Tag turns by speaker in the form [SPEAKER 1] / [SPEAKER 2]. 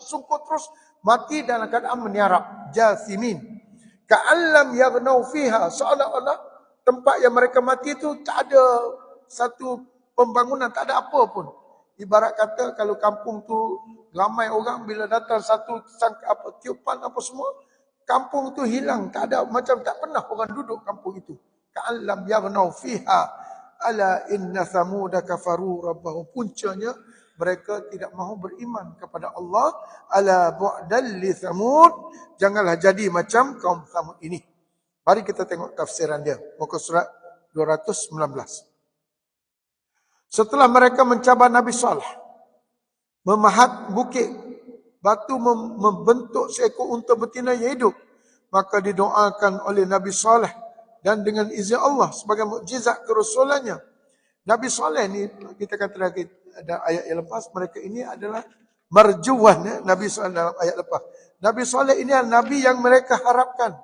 [SPEAKER 1] tersungkur terus mati dalam keadaan meniarap. Jasimin. Ka'allam yaghnau fiha. Seolah-olah tempat yang mereka mati itu tak ada satu pembangunan tak ada apa pun. Ibarat kata kalau kampung tu ramai orang bila datang satu sang apa tiupan apa semua kampung tu hilang. Tak ada macam tak pernah orang duduk kampung itu. Ka'allam yaghnau fiha. Ala inna samuda kafaru rabbahum. Puncanya mereka tidak mahu beriman kepada Allah. Ala bu'dal li samud janganlah jadi macam kaum samud ini. Mari kita tengok tafsiran dia. Muka surat 219 setelah mereka mencabar Nabi Saleh memahat bukit batu mem- membentuk seekor unta betina yang hidup maka didoakan oleh Nabi Saleh dan dengan izin Allah sebagai mukjizat kerasulannya Nabi Saleh ni kita kata lagi ada ayat yang lepas mereka ini adalah marjuwan ya, Nabi Saleh dalam ayat lepas. Nabi Saleh ini adalah Nabi yang mereka harapkan.